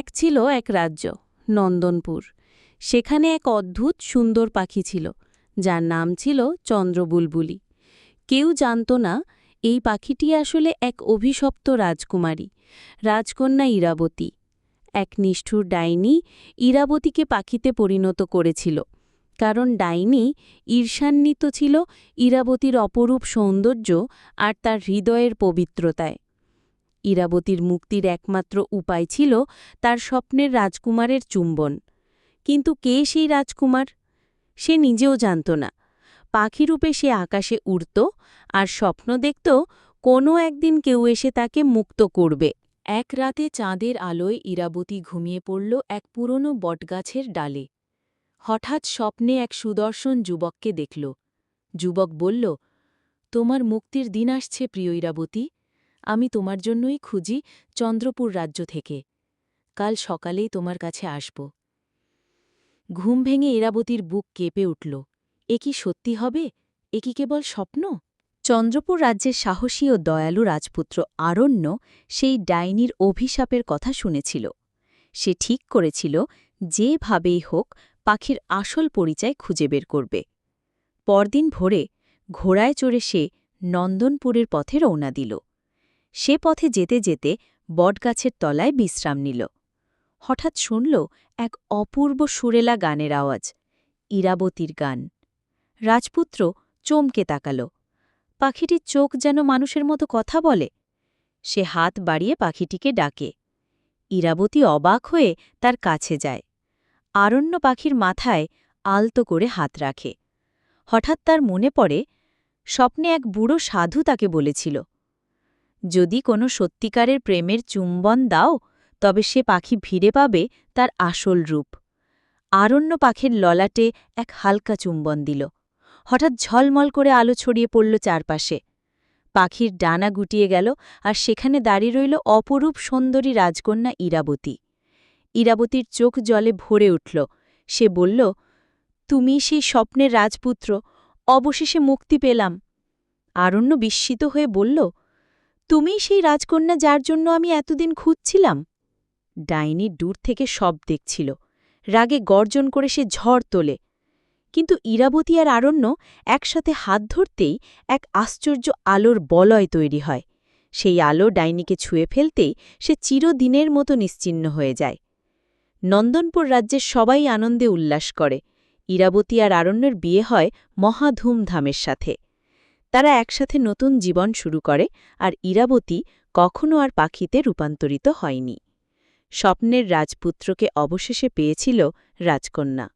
এক ছিল এক রাজ্য, নন্দনপুর। সেখানে এক অদ্ভুত সুন্দর পাখি ছিল, যার নাম ছিল চন্দ্রবুলবুলি। কেউ জানত না, এই পাখিটি আসলে এক অভিশপ্ত রাজকুমারী, রাজকন্যা ইরাবতী। এক নিষ্ঠুর ডাইনি ইরাবতীকে পাখিতে পরিণত করেছিল, কারণ ডাইনি ঈর্ষান্বিত ছিল ইরাবতীর অপরূপ সৌন্দর্য আর তার হৃদয়ের পবিত্রতায়। ইরাবতীর মুক্তির একমাত্র উপায় ছিল তার স্বপ্নের রাজকুমারের চুম্বন। কিন্তু কে সেই রাজকুমার? সে নিজেও জানত না। পাখিরূপে সে আকাশে উড়ত আর স্বপ্ন দেখত কোনো একদিন কেউ এসে তাকে মুক্ত করবে। এক রাতে চাঁদের আলোয় ইরাবতী ঘুমিয়ে পড়ল এক পুরনো বটগাছের ডালে। হঠাৎ স্বপ্নে এক সুদর্শন যুবককে দেখল। যুবক বলল, তোমার মুক্তির দিন আসছে, প্রিয় ইরাবতী। আমি তোমার জন্যই খুঁজি চন্দ্রপুর রাজ্য থেকে। কাল সকালেই তোমার কাছে আসব। ঘুম ভেঙে এরাবতীর বুক কেঁপে উঠল। এ কি সত্যি হবে? এ কি কেবল স্বপ্ন? চন্দ্রপুর রাজ্যের সাহসী ও দয়ালু রাজপুত্র আরণ্য সেই ডাইনির অভিশাপের কথা শুনেছিল। সে ঠিক করেছিল যেভাবেই হোক, পাখির আসল পরিচয় খুঁজে বের করবে। পরদিন ভোরে ঘোড়ায় চড়ে সে নন্দনপুরের পথে রওনা দিল। সে পথে যেতে যেতে বটগাছের তলায় বিশ্রাম নিল। হঠাৎ শুনল এক অপূর্ব সুরেলা গানের আওয়াজ, ইরাবতীর গান। রাজপুত্র চমকে তাকাল। পাখিটির চোখ যেন মানুষের মতো কথা বলে। সে হাত বাড়িয়ে পাখিটিকে ডাকে। ইরাবতী অবাক হয়ে তার কাছে যায়। আরণ্য পাখির মাথায় আলতো করে হাত রাখে। হঠাৎ তার মনে পড়ে, স্বপ্নে এক বুড়ো সাধু তাকে বলেছিল। যদি কোনো সত্যিকারের প্রেমের চুম্বন দাও, তবে সে পাখি ভিড়ে পাবে তার আসল রূপ। আরণ্য পাখির ললাটে এক হালকা চুম্বন দিল। হঠাৎ ঝলমল করে আলো ছড়িয়ে পড়ল চারপাশে। পাখির ডানা গুটিয়ে গেল আর সেখানে দাঁড়িয়ে রইল অপরূপ সুন্দরী রাজকন্যা ইরাবতী। ইরাবতীর চোখ জলে ভরে উঠল। সে বলল, তুমি সেই স্বপ্নের রাজপুত্র, অবশেষে মুক্তি পেলাম। আরণ্য বিস্মিত হয়ে বলল তুমি সেই রাজকন্যা যার জন্য আমি এতদিন খুঁজছিলাম? ডাইনি দূর থেকে সব দেখছিল, রাগে গর্জন করে সে ঝড় তোলে। কিন্তু ইরাবতী আর আরণ্য একসাথে হাত ধরতেই এক আশ্চর্য আলোর বলয় তৈরি হয়। সেই আলো ডাইনিকে ছুঁয়ে ফেলতেই সে চিরদিনের মতো নিশ্চিন্ন হয়ে যায়। নন্দনপুর রাজ্যের সবাই আনন্দে উল্লাস করে। ইরাবতী আর আরণ্যের বিয়ে হয় মহা ধুমধামের সাথে। তারা একসাথে নতুন জীবন শুরু করে আর ইরাবতী কখনো আর পাখিতে রূপান্তরিত হয়নি। স্বপ্নের রাজপুত্রকে অবশেষে পেয়েছিল রাজকন্যা।